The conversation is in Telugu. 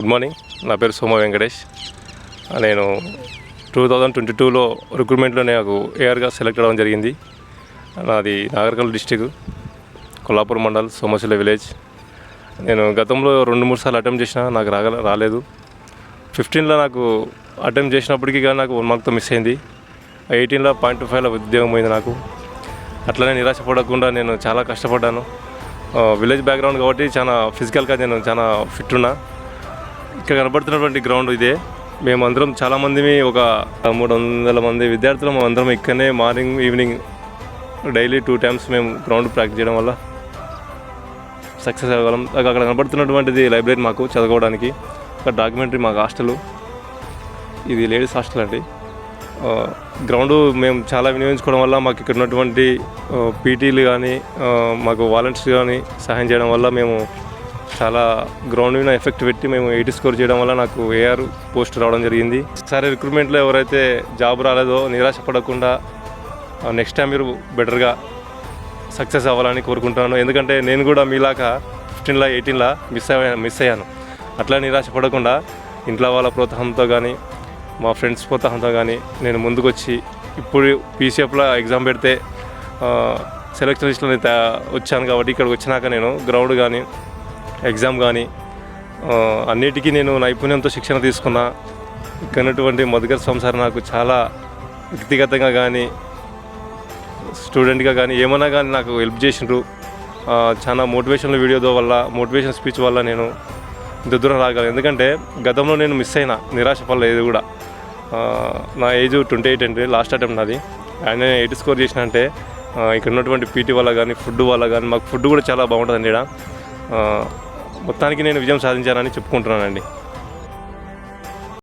గుడ్ మార్నింగ్ నా పేరు సోమ వెంకటేష్. నేను టూ థౌజండ్ ట్వంటీ టూలో రిక్రూట్మెంట్లో నాకు ఏఆర్గా సెలెక్ట్ అవ్వడం జరిగింది. నాది నాగర్కల్ డిస్టిక్ కొల్లాపూర్ మండల్ సోమశిల విలేజ్ నేను గతంలో రెండు మూడు సార్లు అటెంప్ట్ చేసిన నాకు రాగ రాలేదు. ఫిఫ్టీన్లో నాకు అటెంప్ట్ చేసినప్పటికీ కానీ నాకు వన్ మార్క్తో మిస్ అయింది. ఎయిటీన్లో పాయింట్ టూ ఫైవ్లో ఉద్యోగం పోయింది నాకు. అట్లనే నిరాశపడకుండా నేను చాలా కష్టపడ్డాను. విలేజ్ బ్యాక్గ్రౌండ్ కాబట్టి చాలా ఫిజికల్గా నేను చాలా ఫిట్ ఉన్నా. ఇక్కడ కనబడుతున్నటువంటి గ్రౌండ్ ఇదే. మేమందరం చాలామంది ఒక మూడు వందల మంది విద్యార్థులు అందరం ఇక్కడనే morning evening daily two times మేము గ్రౌండ్ ప్రాక్టీస్ చేయడం వల్ల సక్సెస్ అవ్వగలం. అక్కడ కనబడుతున్నటువంటిది లైబ్రరీ మాకు చదువుకోవడానికి. ఒక డాక్యుమెంటరీ మాకు హాస్టల్. ఇది లేడీస్ హాస్టల్ అండి. గ్రౌండ్ మేము చాలా వినియోగించుకోవడం వల్ల మాకు ఇక్కడ ఉన్నటువంటి పీటీలు కానీ మాకు వాలంటీర్స్ కానీ సహాయం చేయడం వల్ల మేము చాలా గ్రౌండ్ మీద ఎఫెక్ట్ పెట్టి మేము ఎయిటీ స్కోర్ చేయడం వల్ల నాకు ఏఆర్ పోస్ట్ రావడం జరిగింది. సరే రిక్రూట్మెంట్లో ఎవరైతే జాబ్ రాలేదో నిరాశ పడకుండా నెక్స్ట్ టైం మీరు బెటర్గా సక్సెస్ అవ్వాలని కోరుకుంటున్నాను. ఎందుకంటే నేను కూడా మీలాగా ఫిఫ్టీన్లా ఎయిటీన్లా మిస్ అయ్యా మిస్ అయ్యాను. అట్లా నిరాశ పడకుండా ఇంట్లో వాళ్ళ ప్రోత్సాహంతో కానీ మా ఫ్రెండ్స్ ప్రోత్సాహంతో కానీ నేను ముందుకొచ్చి ఇప్పుడు పీసీఎఫ్లో ఎగ్జామ్ పెడితే సెలెక్షన్ లిస్ట్లో నేను వచ్చాను కాబట్టి ఇక్కడికి వచ్చినాక నేను గ్రౌండ్ కానీ ఎగ్జామ్ కానీ అన్నిటికీ నేను నైపుణ్యంతో శిక్షణ తీసుకున్నా. ఇక్కడ ఉన్నటువంటి మధుకర్ సంసారం నాకు చాలా వ్యక్తిగతంగా కానీ స్టూడెంట్గా కానీ ఏమన్నా కానీ నాకు హెల్ప్ చేసిండ్రు. చాలా మోటివేషనల్ వీడియో వల్ల మోటివేషన్ స్పీచ్ వల్ల నేను ఇంత దూరం రాగలను. ఎందుకంటే గతంలో నేను మిస్ అయినా నిరాశ పడలేదు కూడా. నా ఏజ్ ట్వంటీ ఎయిట్ అంటే లాస్ట్ అటెంప్ట్ నాది. ఆయన ఎయిట్ స్కోర్ చేసిన అంటే ఇక్కడ ఉన్నటువంటి పీటీ వల్ల కానీ ఫుడ్ వల్ల కానీ మాకు ఫుడ్ కూడా చాలా బాగుంటుందండి ఇక్కడ మొత్తానికి నేను విజయం సాధించానని చెప్పుకుంటున్నానండి.